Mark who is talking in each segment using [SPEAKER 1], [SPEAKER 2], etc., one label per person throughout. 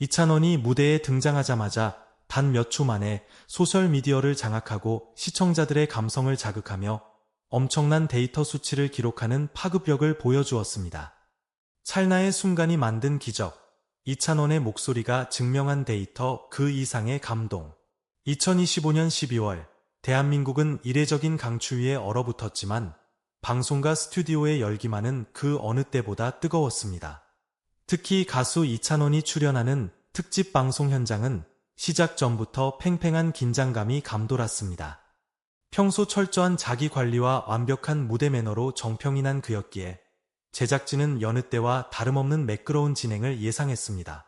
[SPEAKER 1] 이찬원이 무대에 등장하자마자 단 몇 초 만에 소셜미디어를 장악하고 시청자들의 감성을 자극하며 엄청난 데이터 수치를 기록하는 파급력을 보여주었습니다. 찰나의 순간이 만든 기적. 이찬원의 목소리가 증명한 데이터 그 이상의 감동. 2025년 12월 대한민국은 이례적인 강추위에 얼어붙었지만 방송과 스튜디오의 열기만은 그 어느 때보다 뜨거웠습니다. 특히 가수 이찬원이 출연하는 특집 방송 현장은 시작 전부터 팽팽한 긴장감이 감돌았습니다. 평소 철저한 자기 관리와 완벽한 무대 매너로 정평이 난 그였기에 제작진은 여느 때와 다름없는 매끄러운 진행을 예상했습니다.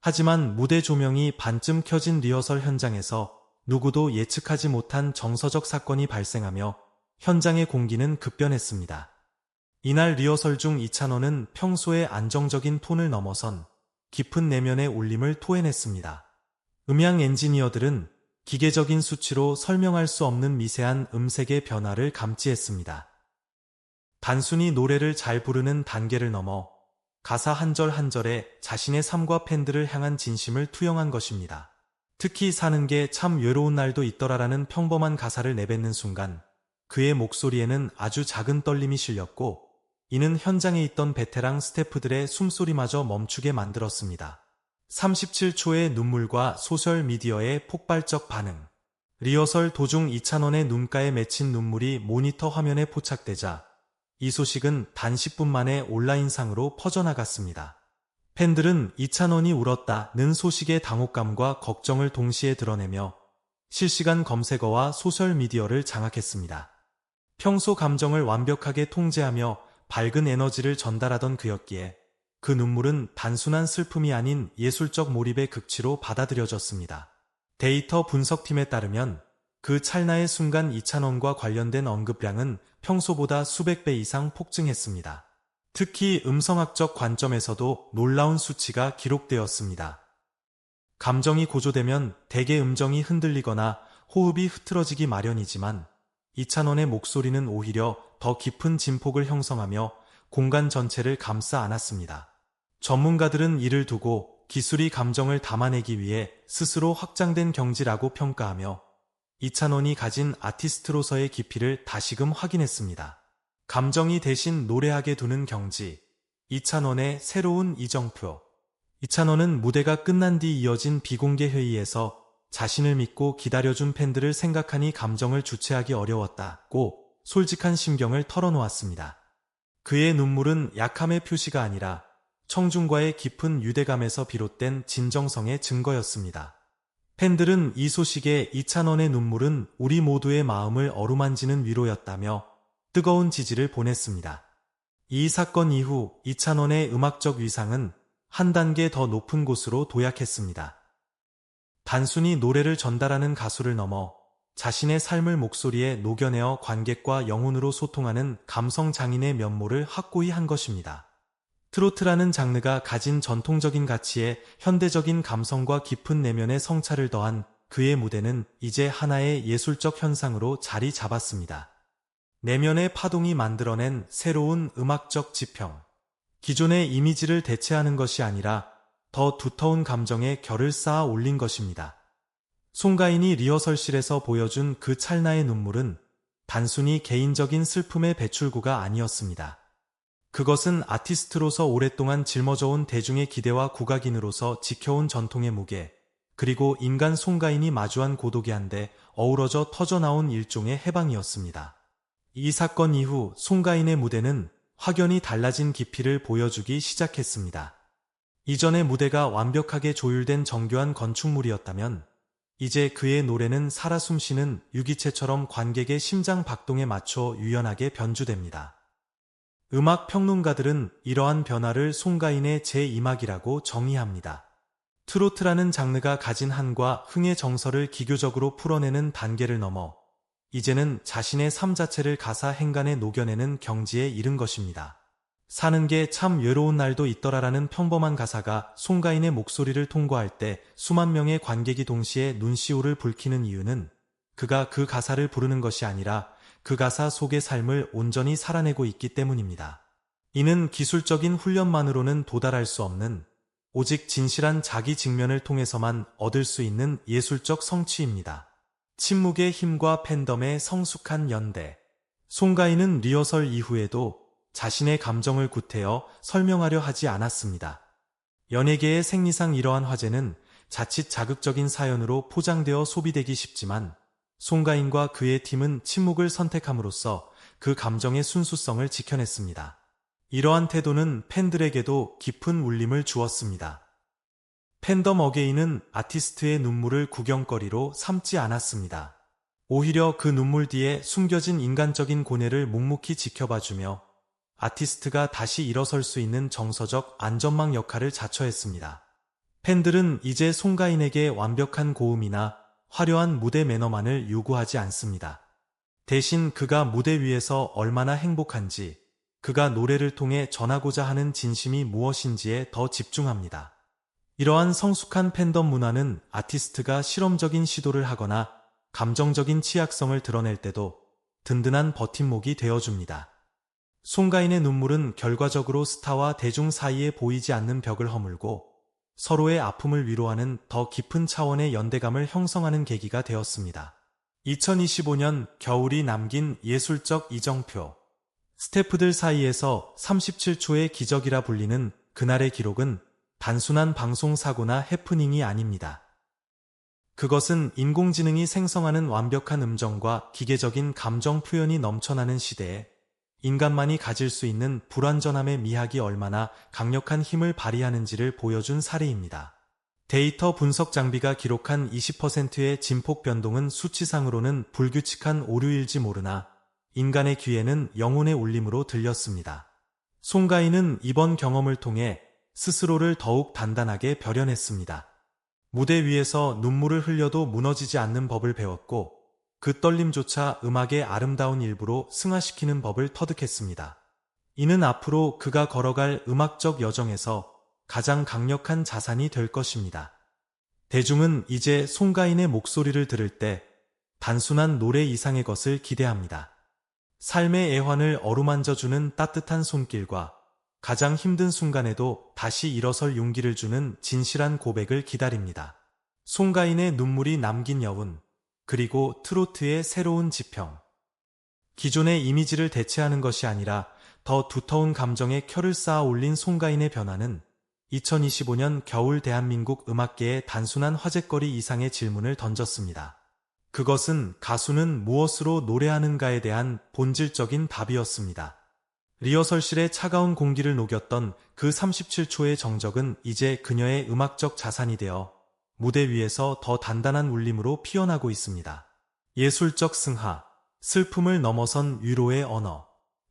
[SPEAKER 1] 하지만 무대 조명이 반쯤 켜진 리허설 현장에서 누구도 예측하지 못한 정서적 사건이 발생하며 현장의 공기는 급변했습니다. 이날 리허설 중 이찬원은 평소의 안정적인 톤을 넘어선 깊은 내면의 울림을 토해냈습니다. 음향 엔지니어들은 기계적인 수치로 설명할 수 없는 미세한 음색의 변화를 감지했습니다. 단순히 노래를 잘 부르는 단계를 넘어 가사 한 절 한 절에 자신의 삶과 팬들을 향한 진심을 투영한 것입니다. 특히 사는 게 참 외로운 날도 있더라라는 평범한 가사를 내뱉는 순간 그의 목소리에는 아주 작은 떨림이 실렸고 이는 현장에 있던 베테랑 스태프들의 숨소리마저 멈추게 만들었습니다. 37초의 눈물과 소셜 미디어의 폭발적 반응. 리허설 도중 이찬원의 눈가에 맺힌 눈물이 모니터 화면에 포착되자 이 소식은 단 10분 만에 온라인상으로 퍼져나갔습니다. 팬들은 이찬원이 울었다는 소식의 당혹감과 걱정을 동시에 드러내며 실시간 검색어와 소셜미디어를 장악했습니다. 평소 감정을 완벽하게 통제하며 밝은 에너지를 전달하던 그였기에 그 눈물은 단순한 슬픔이 아닌 예술적 몰입의 극치로 받아들여졌습니다. 데이터 분석팀에 따르면 그 찰나의 순간 이찬원과 관련된 언급량은 평소보다 수백 배 이상 폭증했습니다. 특히 음성학적 관점에서도 놀라운 수치가 기록되었습니다. 감정이 고조되면 대개 음정이 흔들리거나 호흡이 흐트러지기 마련이지만 이찬원의 목소리는 오히려 더 깊은 진폭을 형성하며 공간 전체를 감싸 안았습니다. 전문가들은 이를 두고 기술이 감정을 담아내기 위해 스스로 확장된 경지라고 평가하며 이찬원이 가진 아티스트로서의 깊이를 다시금 확인했습니다. 감정이 대신 노래하게 두는 경지. 이찬원의 새로운 이정표. 이찬원은 무대가 끝난 뒤 이어진 비공개 회의에서 자신을 믿고 기다려준 팬들을 생각하니 감정을 주체하기 어려웠다고 솔직한 심경을 털어놓았습니다. 그의 눈물은 약함의 표시가 아니라 청중과의 깊은 유대감에서 비롯된 진정성의 증거였습니다. 팬들은 이 소식에 이찬원의 눈물은 우리 모두의 마음을 어루만지는 위로였다며 뜨거운 지지를 보냈습니다. 이 사건 이후 이찬원의 음악적 위상은 한 단계 더 높은 곳으로 도약했습니다. 단순히 노래를 전달하는 가수를 넘어 자신의 삶을 목소리에 녹여내어 관객과 영혼으로 소통하는 감성 장인의 면모를 확고히 한 것입니다. 트로트라는 장르가 가진 전통적인 가치에 현대적인 감성과 깊은 내면의 성찰을 더한 그의 무대는 이제 하나의 예술적 현상으로 자리 잡았습니다. 내면의 파동이 만들어낸 새로운 음악적 지평. 기존의 이미지를 대체하는 것이 아니라 더 두터운 감정에 결을 쌓아 올린 것입니다. 송가인이 리허설실에서 보여준 그 찰나의 눈물은 단순히 개인적인 슬픔의 배출구가 아니었습니다. 그것은 아티스트로서 오랫동안 짊어져온 대중의 기대와 국악인으로서 지켜온 전통의 무게, 그리고 인간 송가인이 마주한 고독이 한데 어우러져 터져나온 일종의 해방이었습니다. 이 사건 이후 송가인의 무대는 확연히 달라진 깊이를 보여주기 시작했습니다. 이전의 무대가 완벽하게 조율된 정교한 건축물이었다면 이제 그의 노래는 살아 숨쉬는 유기체처럼 관객의 심장 박동에 맞춰 유연하게 변주됩니다. 음악 평론가들은 이러한 변화를 송가인의 제2막이라고 정의합니다. 트로트라는 장르가 가진 한과 흥의 정서를 기교적으로 풀어내는 단계를 넘어 이제는 자신의 삶 자체를 가사 행간에 녹여내는 경지에 이른 것입니다. 사는 게 참 외로운 날도 있더라라는 평범한 가사가 송가인의 목소리를 통과할 때 수만 명의 관객이 동시에 눈시울을 붉히는 이유는 그가 그 가사를 부르는 것이 아니라 그 가사 속의 삶을 온전히 살아내고 있기 때문입니다. 이는 기술적인 훈련만으로는 도달할 수 없는 오직 진실한 자기 직면을 통해서만 얻을 수 있는 예술적 성취입니다. 침묵의 힘과 팬덤의 성숙한 연대. 송가인은 리허설 이후에도 자신의 감정을 구태여 설명하려 하지 않았습니다. 연예계의 생리상 이러한 화제는 자칫 자극적인 사연으로 포장되어 소비되기 쉽지만 송가인과 그의 팀은 침묵을 선택함으로써 그 감정의 순수성을 지켜냈습니다. 이러한 태도는 팬들에게도 깊은 울림을 주었습니다. 팬덤 어게인은 아티스트의 눈물을 구경거리로 삼지 않았습니다. 오히려 그 눈물 뒤에 숨겨진 인간적인 고뇌를 묵묵히 지켜봐주며 아티스트가 다시 일어설 수 있는 정서적 안전망 역할을 자처했습니다. 팬들은 이제 송가인에게 완벽한 고음이나 화려한 무대 매너만을 요구하지 않습니다. 대신 그가 무대 위에서 얼마나 행복한지, 그가 노래를 통해 전하고자 하는 진심이 무엇인지에 더 집중합니다. 이러한 성숙한 팬덤 문화는 아티스트가 실험적인 시도를 하거나 감정적인 취약성을 드러낼 때도 든든한 버팀목이 되어줍니다. 송가인의 눈물은 결과적으로 스타와 대중 사이에 보이지 않는 벽을 허물고 서로의 아픔을 위로하는 더 깊은 차원의 연대감을 형성하는 계기가 되었습니다. 2025년 겨울이 남긴 예술적 이정표 스태프들 사이에서 37초의 기적이라 불리는 그날의 기록은 단순한 방송 사고나 해프닝이 아닙니다. 그것은 인공지능이 생성하는 완벽한 음정과 기계적인 감정 표현이 넘쳐나는 시대에 인간만이 가질 수 있는 불완전함의 미학이 얼마나 강력한 힘을 발휘하는지를 보여준 사례입니다. 데이터 분석 장비가 기록한 20%의 진폭 변동은 수치상으로는 불규칙한 오류일지 모르나 인간의 귀에는 영혼의 울림으로 들렸습니다. 송가인은 이번 경험을 통해 스스로를 더욱 단단하게 벼려냈습니다. 무대 위에서 눈물을 흘려도 무너지지 않는 법을 배웠고 그 떨림조차 음악의 아름다운 일부로 승화시키는 법을 터득했습니다. 이는 앞으로 그가 걸어갈 음악적 여정에서 가장 강력한 자산이 될 것입니다. 대중은 이제 송가인의 목소리를 들을 때 단순한 노래 이상의 것을 기대합니다. 삶의 애환을 어루만져주는 따뜻한 손길과 가장 힘든 순간에도 다시 일어설 용기를 주는 진실한 고백을 기다립니다. 송가인의 눈물이 남긴 여운, 그리고 트로트의 새로운 지평. 기존의 이미지를 대체하는 것이 아니라 더 두터운 감정에 켜를 쌓아 올린 송가인의 변화는 2025년 겨울 대한민국 음악계의 단순한 화제거리 이상의 질문을 던졌습니다. 그것은 가수는 무엇으로 노래하는가에 대한 본질적인 답이었습니다. 리허설실의 차가운 공기를 녹였던 그 37초의 정적은 이제 그녀의 음악적 자산이 되어 무대 위에서 더 단단한 울림으로 피어나고 있습니다. 예술적 승하, 슬픔을 넘어선 위로의 언어.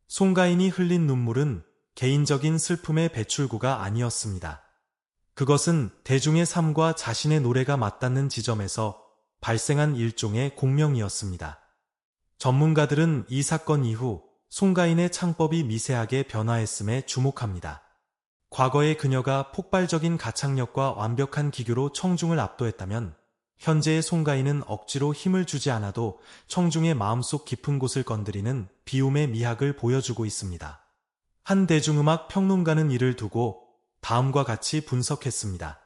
[SPEAKER 1] 송가인이 흘린 눈물은 개인적인 슬픔의 배출구가 아니었습니다. 그것은 대중의 삶과 자신의 노래가 맞닿는 지점에서 발생한 일종의 공명이었습니다. 전문가들은 이 사건 이후 송가인의 창법이 미세하게 변화했음에 주목합니다. 과거의 그녀가 폭발적인 가창력과 완벽한 기교로 청중을 압도했다면 현재의 송가인은 억지로 힘을 주지 않아도 청중의 마음속 깊은 곳을 건드리는 비움의 미학을 보여주고 있습니다. 한 대중음악 평론가는 이를 두고 다음과 같이 분석했습니다.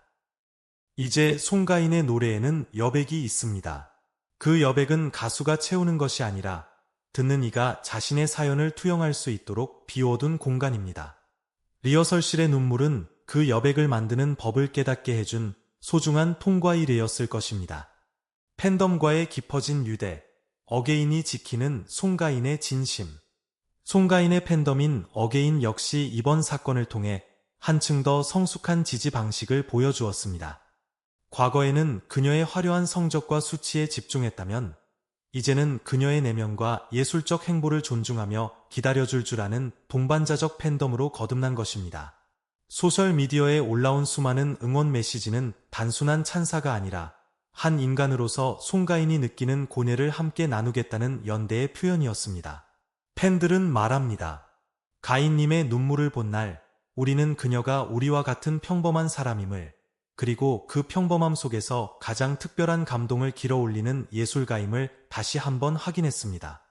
[SPEAKER 1] 이제 송가인의 노래에는 여백이 있습니다. 그 여백은 가수가 채우는 것이 아니라 듣는 이가 자신의 사연을 투영할 수 있도록 비워둔 공간입니다. 리허설실의 눈물은 그 여백을 만드는 법을 깨닫게 해준 소중한 통과일이었을 것입니다. 팬덤과의 깊어진 유대, 어게인이 지키는 송가인의 진심. 송가인의 팬덤인 어게인 역시 이번 사건을 통해 한층 더 성숙한 지지 방식을 보여주었습니다. 과거에는 그녀의 화려한 성적과 수치에 집중했다면 이제는 그녀의 내면과 예술적 행보를 존중하며 기다려줄 줄 아는 동반자적 팬덤으로 거듭난 것입니다. 소셜 미디어에 올라온 수많은 응원 메시지는 단순한 찬사가 아니라 한 인간으로서 송가인이 느끼는 고뇌를 함께 나누겠다는 연대의 표현이었습니다. 팬들은 말합니다. 가인님의 눈물을 본 날, 우리는 그녀가 우리와 같은 평범한 사람임을, 그리고 그 평범함 속에서 가장 특별한 감동을 길어올리는 예술가임을 다시 한번 확인했습니다.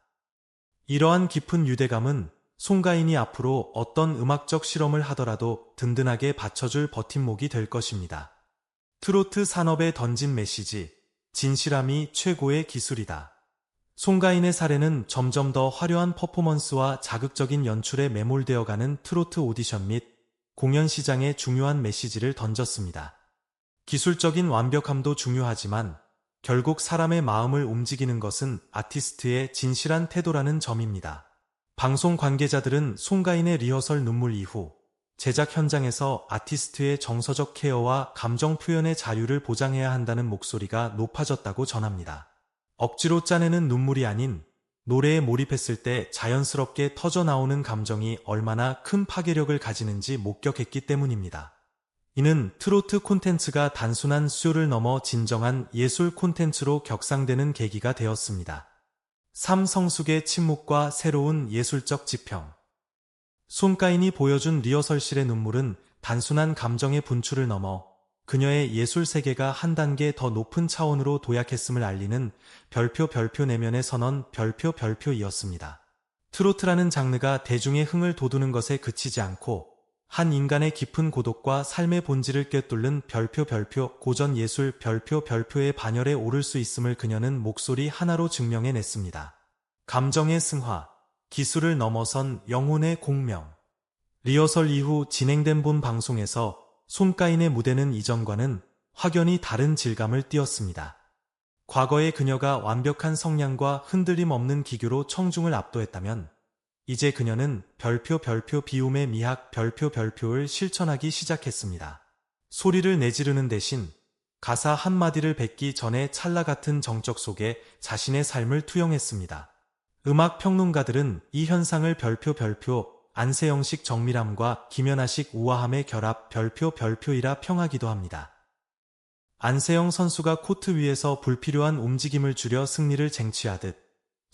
[SPEAKER 1] 이러한 깊은 유대감은 송가인이 앞으로 어떤 음악적 실험을 하더라도 든든하게 받쳐줄 버팀목이 될 것입니다. 트로트 산업에 던진 메시지, 진실함이 최고의 기술이다. 송가인의 사례는 점점 더 화려한 퍼포먼스와 자극적인 연출에 매몰되어가는 트로트 오디션 및 공연 시장에 중요한 메시지를 던졌습니다. 기술적인 완벽함도 중요하지만 결국 사람의 마음을 움직이는 것은 아티스트의 진실한 태도라는 점입니다. 방송 관계자들은 송가인의 리허설 눈물 이후 제작 현장에서 아티스트의 정서적 케어와 감정 표현의 자유를 보장해야 한다는 목소리가 높아졌다고 전합니다. 억지로 짜내는 눈물이 아닌 노래에 몰입했을 때 자연스럽게 터져 나오는 감정이 얼마나 큰 파괴력을 가지는지 목격했기 때문입니다. 이는 트로트 콘텐츠가 단순한 수요를 넘어 진정한 예술 콘텐츠로 격상되는 계기가 되었습니다. 삼성숙의 침묵과 새로운 예술적 지평 손가인이 보여준 리허설실의 눈물은 단순한 감정의 분출을 넘어 그녀의 예술 세계가 한 단계 더 높은 차원으로 도약했음을 알리는 별표 별표 내면의 선언 별표 별표이었습니다. 트로트라는 장르가 대중의 흥을 돋우는 것에 그치지 않고 한 인간의 깊은 고독과 삶의 본질을 꿰뚫는 별표 별표 고전 예술 별표 별표의 반열에 오를 수 있음을 그녀는 목소리 하나로 증명해냈습니다. 감정의 승화, 기술을 넘어선 영혼의 공명. 리허설 이후 진행된 본 방송에서 손가인의 무대는 이전과는 확연히 다른 질감을 띄었습니다. 과거의 그녀가 완벽한 성량과 흔들림 없는 기교로 청중을 압도했다면 이제 그녀는 별표 별표 비움의 미학 별표 별표를 실천하기 시작했습니다. 소리를 내지르는 대신 가사 한마디를 뱉기 전에 찰나 같은 정적 속에 자신의 삶을 투영했습니다. 음악 평론가들은 이 현상을 별표 별표 안세영식 정밀함과 김연아식 우아함의 결합 별표 별표이라 평하기도 합니다. 안세영 선수가 코트 위에서 불필요한 움직임을 줄여 승리를 쟁취하듯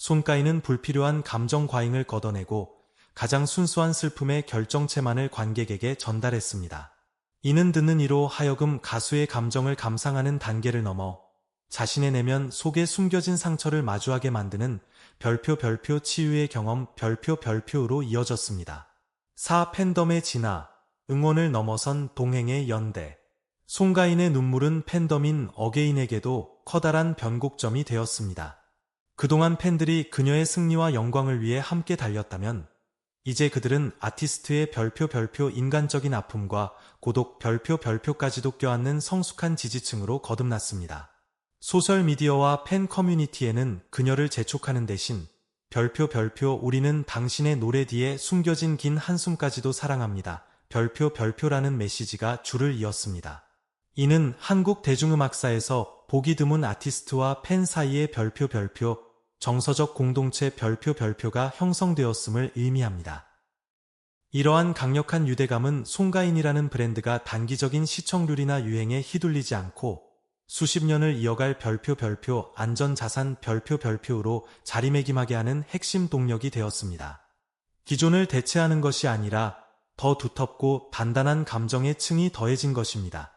[SPEAKER 1] 손가인은 불필요한 감정 과잉을 걷어내고 가장 순수한 슬픔의 결정체만을 관객에게 전달했습니다. 이는 듣는 이로 하여금 가수의 감정을 감상하는 단계를 넘어 자신의 내면 속에 숨겨진 상처를 마주하게 만드는 별표 별표 치유의 경험 별표 별표로 이어졌습니다. 사 팬덤의 진화, 응원을 넘어선 동행의 연대. 송가인의 눈물은 팬덤인 어게인에게도 커다란 변곡점이 되었습니다. 그동안 팬들이 그녀의 승리와 영광을 위해 함께 달렸다면 이제 그들은 아티스트의 별표 별표 인간적인 아픔과 고독 별표 별표까지도 껴안는 성숙한 지지층으로 거듭났습니다. 소셜 미디어와 팬 커뮤니티에는 그녀를 재촉하는 대신 별표 별표 우리는 당신의 노래 뒤에 숨겨진 긴 한숨까지도 사랑합니다. 별표 별표라는 메시지가 줄을 이었습니다. 이는 한국 대중음악사에서 보기 드문 아티스트와 팬 사이의 별표 별표 정서적 공동체 별표 별표가 형성되었음을 의미합니다. 이러한 강력한 유대감은 송가인이라는 브랜드가 단기적인 시청률이나 유행에 휘둘리지 않고 수십 년을 이어갈 별표 별표 안전자산 별표 별표로 자리매김하게 하는 핵심 동력이 되었습니다. 기존을 대체하는 것이 아니라 더 두텁고 단단한 감정의 층이 더해진 것입니다.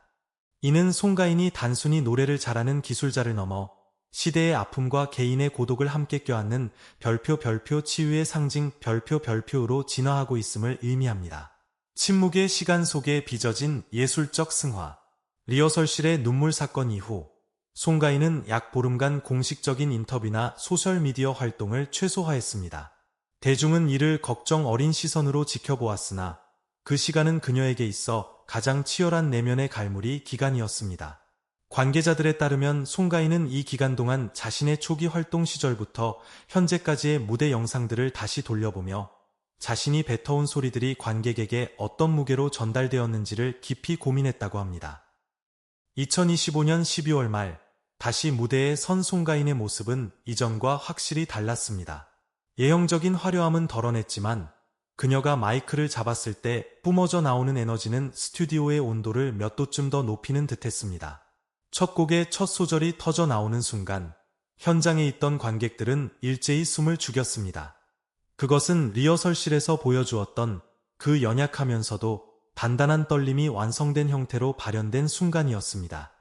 [SPEAKER 1] 이는 송가인이 단순히 노래를 잘하는 기술자를 넘어 시대의 아픔과 개인의 고독을 함께 껴안는 별표 별표 치유의 상징 별표 별표로 진화하고 있음을 의미합니다. 침묵의 시간 속에 빚어진 예술적 승화 리허설실의 눈물 사건 이후 송가인은 약 보름간 공식적인 인터뷰나 소셜미디어 활동을 최소화했습니다. 대중은 이를 걱정 어린 시선으로 지켜보았으나 그 시간은 그녀에게 있어 가장 치열한 내면의 갈무리 기간이었습니다. 관계자들에 따르면 송가인은 이 기간 동안 자신의 초기 활동 시절부터 현재까지의 무대 영상들을 다시 돌려보며 자신이 뱉어온 소리들이 관객에게 어떤 무게로 전달되었는지를 깊이 고민했다고 합니다. 2025년 12월 말 다시 무대에 선 송가인의 모습은 이전과 확실히 달랐습니다. 예형적인 화려함은 덜어냈지만 그녀가 마이크를 잡았을 때 뿜어져 나오는 에너지는 스튜디오의 온도를 몇 도쯤 더 높이는 듯했습니다. 첫 곡의 첫 소절이 터져 나오는 순간 현장에 있던 관객들은 일제히 숨을 죽였습니다. 그것은 리허설실에서 보여주었던 그 연약하면서도 단단한 떨림이 완성된 형태로 발현된 순간이었습니다.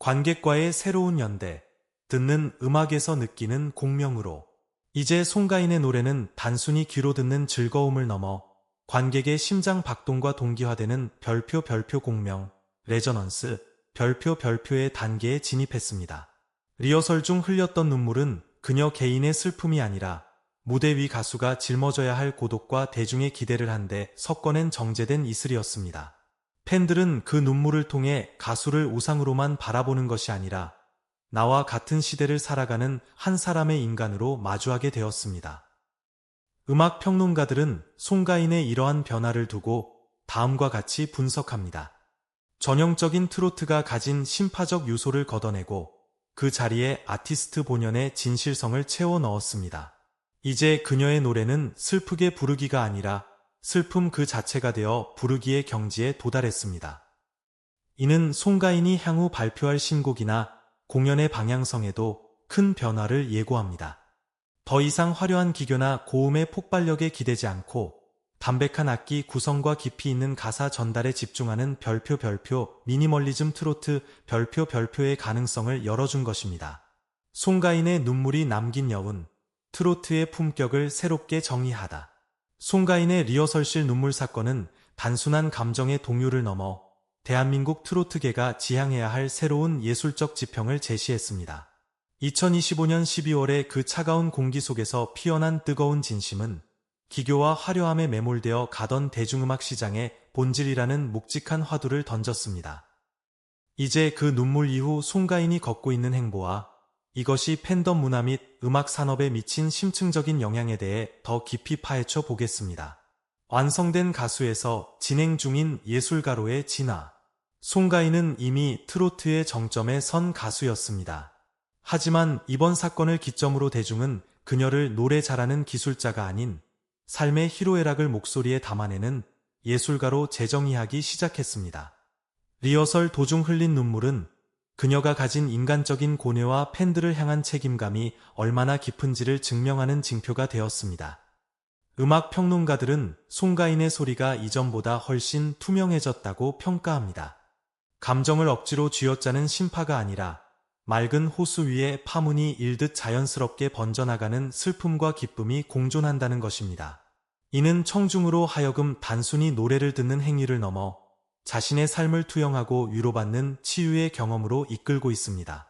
[SPEAKER 1] 관객과의 새로운 연대, 듣는 음악에서 느끼는 공명으로 이제 송가인의 노래는 단순히 귀로 듣는 즐거움을 넘어 관객의 심장 박동과 동기화되는 별표 별표 공명, 레저넌스, 별표 별표의 단계에 진입했습니다. 리허설 중 흘렸던 눈물은 그녀 개인의 슬픔이 아니라 무대 위 가수가 짊어져야 할 고독과 대중의 기대를 한데 섞어낸 정제된 이슬이었습니다. 팬들은 그 눈물을 통해 가수를 우상으로만 바라보는 것이 아니라 나와 같은 시대를 살아가는 한 사람의 인간으로 마주하게 되었습니다. 음악 평론가들은 송가인의 이러한 변화를 두고 다음과 같이 분석합니다. 전형적인 트로트가 가진 심파적 요소를 걷어내고 그 자리에 아티스트 본연의 진실성을 채워 넣었습니다. 이제 그녀의 노래는 슬프게 부르기가 아니라 슬픔 그 자체가 되어 부르기의 경지에 도달했습니다. 이는 송가인이 향후 발표할 신곡이나 공연의 방향성에도 큰 변화를 예고합니다. 더 이상 화려한 기교나 고음의 폭발력에 기대지 않고 담백한 악기 구성과 깊이 있는 가사 전달에 집중하는 별표 별표 미니멀리즘 트로트 별표 별표의 가능성을 열어준 것입니다. 송가인의 눈물이 남긴 여운 트로트의 품격을 새롭게 정의하다. 송가인의 리허설실 눈물 사건은 단순한 감정의 동요를 넘어 대한민국 트로트계가 지향해야 할 새로운 예술적 지평을 제시했습니다. 2025년 12월에 그 차가운 공기 속에서 피어난 뜨거운 진심은 기교와 화려함에 매몰되어 가던 대중음악 시장에 본질이라는 묵직한 화두를 던졌습니다. 이제 그 눈물 이후 송가인이 걷고 있는 행보와 이것이 팬덤 문화 및 음악 산업에 미친 심층적인 영향에 대해 더 깊이 파헤쳐 보겠습니다. 완성된 가수에서 진행 중인 예술가로의 진화. 송가인은 이미 트로트의 정점에 선 가수였습니다. 하지만 이번 사건을 기점으로 대중은 그녀를 노래 잘하는 기술자가 아닌 삶의 희로애락을 목소리에 담아내는 예술가로 재정의하기 시작했습니다. 리허설 도중 흘린 눈물은 그녀가 가진 인간적인 고뇌와 팬들을 향한 책임감이 얼마나 깊은지를 증명하는 징표가 되었습니다. 음악 평론가들은 송가인의 소리가 이전보다 훨씬 투명해졌다고 평가합니다. 감정을 억지로 쥐어짜는 심파가 아니라 맑은 호수 위에 파문이 일듯 자연스럽게 번져나가는 슬픔과 기쁨이 공존한다는 것입니다. 이는 청중으로 하여금 단순히 노래를 듣는 행위를 넘어 자신의 삶을 투영하고 위로받는 치유의 경험으로 이끌고 있습니다.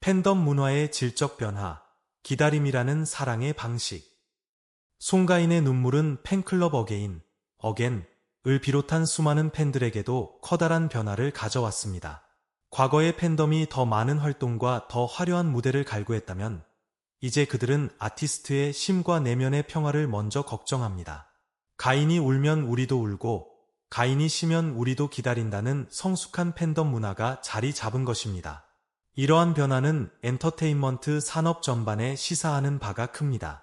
[SPEAKER 1] 팬덤 문화의 질적 변화, 기다림이라는 사랑의 방식. 송가인의 눈물은 팬클럽 어게인, 어겐을 비롯한 수많은 팬들에게도 커다란 변화를 가져왔습니다. 과거의 팬덤이 더 많은 활동과 더 화려한 무대를 갈구했다면 이제 그들은 아티스트의 심과 내면의 평화를 먼저 걱정합니다. 가인이 울면 우리도 울고 가인이 쉬면 우리도 기다린다는 성숙한 팬덤 문화가 자리 잡은 것입니다. 이러한 변화는 엔터테인먼트 산업 전반에 시사하는 바가 큽니다.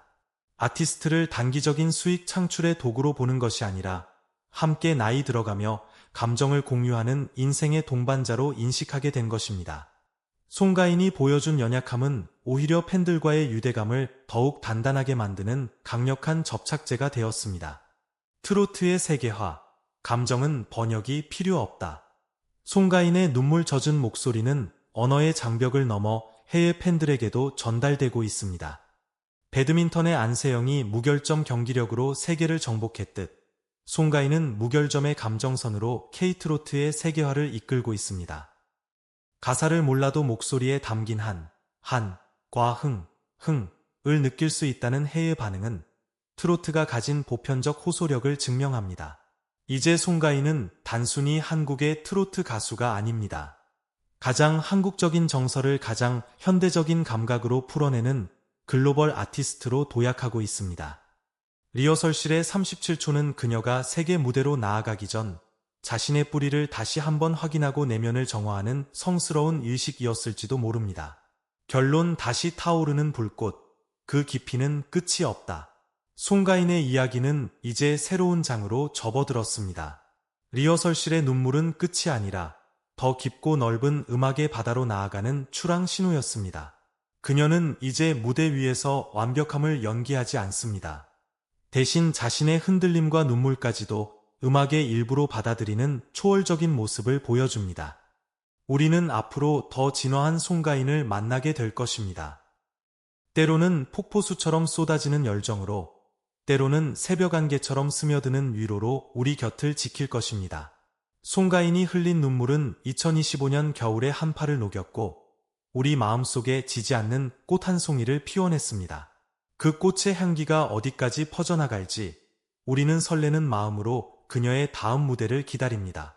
[SPEAKER 1] 아티스트를 단기적인 수익 창출의 도구로 보는 것이 아니라 함께 나이 들어가며 감정을 공유하는 인생의 동반자로 인식하게 된 것입니다. 송가인이 보여준 연약함은 오히려 팬들과의 유대감을 더욱 단단하게 만드는 강력한 접착제가 되었습니다. 트로트의 세계화, 감정은 번역이 필요 없다. 송가인의 눈물 젖은 목소리는 언어의 장벽을 넘어 해외 팬들에게도 전달되고 있습니다. 배드민턴의 안세영이 무결점 경기력으로 세계를 정복했듯 송가인은 무결점의 감정선으로 케이트로트의 세계화를 이끌고 있습니다. 가사를 몰라도 목소리에 담긴 한, 한, 과 흥, 흥을 느낄 수 있다는 해외 반응은 트로트가 가진 보편적 호소력을 증명합니다. 이제 송가인은 단순히 한국의 트로트 가수가 아닙니다. 가장 한국적인 정서를 가장 현대적인 감각으로 풀어내는 글로벌 아티스트로 도약하고 있습니다. 리허설실의 37초는 그녀가 세계 무대로 나아가기 전 자신의 뿌리를 다시 한번 확인하고 내면을 정화하는 성스러운 일식이었을지도 모릅니다. 결론 다시 타오르는 불꽃, 그 깊이는 끝이 없다. 송가인의 이야기는 이제 새로운 장으로 접어들었습니다. 리허설실의 눈물은 끝이 아니라 더 깊고 넓은 음악의 바다로 나아가는 추랑 신호였습니다. 그녀는 이제 무대 위에서 완벽함을 연기하지 않습니다. 대신 자신의 흔들림과 눈물까지도 음악의 일부로 받아들이는 초월적인 모습을 보여줍니다. 우리는 앞으로 더 진화한 송가인을 만나게 될 것입니다. 때로는 폭포수처럼 쏟아지는 열정으로, 때로는 새벽 안개처럼 스며드는 위로로 우리 곁을 지킬 것입니다. 송가인이 흘린 눈물은 2025년 겨울의 한파를 녹였고, 우리 마음속에 지지 않는 꽃 한 송이를 피워냈습니다. 그 꽃의 향기가 어디까지 퍼져나갈지 우리는 설레는 마음으로 그녀의 다음 무대를 기다립니다.